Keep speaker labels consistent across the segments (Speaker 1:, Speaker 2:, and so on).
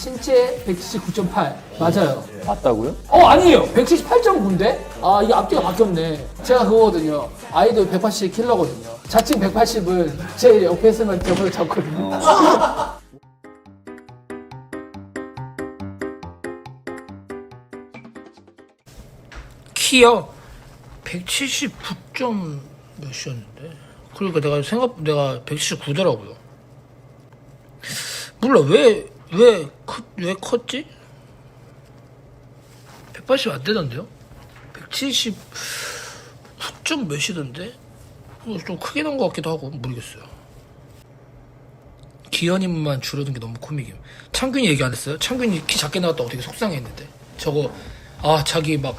Speaker 1: 신체 179.8 맞아요.
Speaker 2: 맞다고요?
Speaker 1: 어 아니에요. 178.9인데? 아 이게 앞뒤가 바뀌었네. 제가 그거거든요. 아이돌 180 킬러거든요. 자칭 180은 제 옆에 있으면 저보다 작거든요. 키요 179점 몇이었는데? 그러니까 내가 생각 내가 179더라고요. 몰라 왜 왜왜 컸지? 180 안 되던데요? 170 9점 몇이던데? 어, 좀 크게 나온 것 같기도 하고 모르겠어요. 기현이만 줄여둔 게 너무 코믹이에요. 창균이 얘기 안 했어요? 창균이 키 작게 나왔다고 되게 속상해했는데 저거 아 자기 막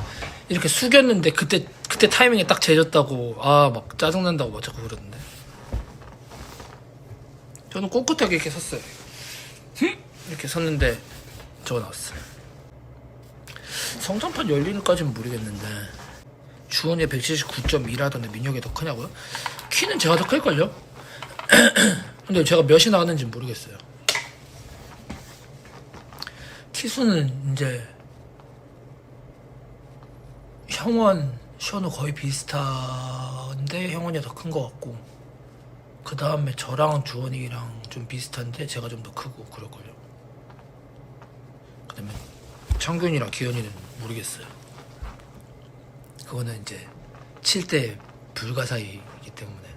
Speaker 1: 이렇게 숙였는데 그때 그때 타이밍에 딱 재졌다고 아 막 짜증 난다고 막 자꾸 그러던데. 저는 꿋꿋하게 이렇게 섰어요. 흠? 이렇게 섰는데 저거 나왔어요. 성장판 열리는까지는 모르겠는데 주원이 179.2라던데 민혁이 더 크냐고요? 키는 제가 더 클걸요? 근데 제가 몇이 나왔는지 모르겠어요 키수는 이제 형원, 션우 거의 비슷한데 형원이 더 큰 것 같고 그 다음에 저랑 주원이랑 좀 비슷한데 제가 좀 더 크고 그럴걸요 그 다음에 창균이랑 기현이는 모르겠어요. 그거는 이제 7대 불가사의이기 때문에